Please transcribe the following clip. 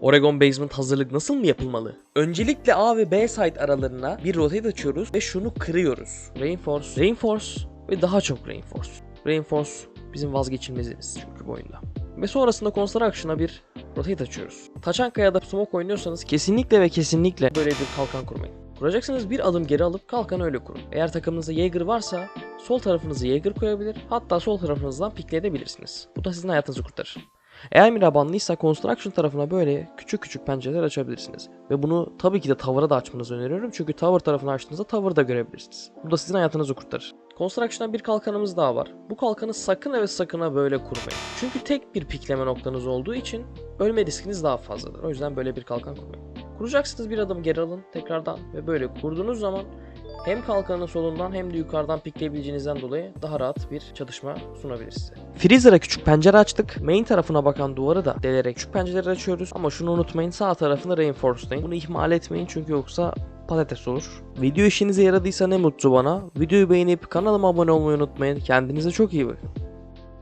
Oregon Basement hazırlık nasıl mı yapılmalı? Öncelikle A ve B site aralarına bir rotate açıyoruz ve şunu kırıyoruz. Reinforce, reinforce ve daha çok reinforce. Reinforce bizim vazgeçilmezimiz çünkü bu oyunda. Ve sonrasında Construction'a bir rotate açıyoruz. Taçanka ya da Smoke oynuyorsanız kesinlikle ve kesinlikle böyle bir kalkan kurmayın. Kuracaksanız bir adım geri alıp kalkanı öyle kurun. Eğer takımınızda Jaeger varsa sol tarafınıza Jaeger koyabilir hatta sol tarafınızdan pikleyebilirsiniz. Bu da sizin hayatınızı kurtarır. Eğer mirabanlıysa Construction tarafına böyle küçük küçük pencereler açabilirsiniz. Ve bunu tabii ki de Tower'a da açmanızı öneriyorum. Çünkü Tower tarafını açtığınızda Tower'ı da görebilirsiniz. Bu da sizin hayatınızı kurtarır. Construction'da bir kalkanımız daha var. Bu kalkanı sakın ve sakın ha böyle kurmayın. Çünkü tek bir pikleme noktanız olduğu için ölme riskiniz daha fazladır. O yüzden böyle bir kalkan kurmayın. Kuracaksınız bir adım geri alın tekrardan ve böyle kurduğunuz zaman hem kalkanın solundan hem de yukarıdan pikleyebileceğinizden dolayı daha rahat bir çatışma sunabilir size. Freezer'a küçük pencere açtık. Main tarafına bakan duvarı da delerek küçük pencereleri açıyoruz. Ama şunu unutmayın sağ tarafını reinforcelayın. Bunu ihmal etmeyin çünkü yoksa patates olur. Video işinize yaradıysa ne mutlu bana. Videoyu beğenip kanalıma abone olmayı unutmayın. Kendinize çok iyi bakın.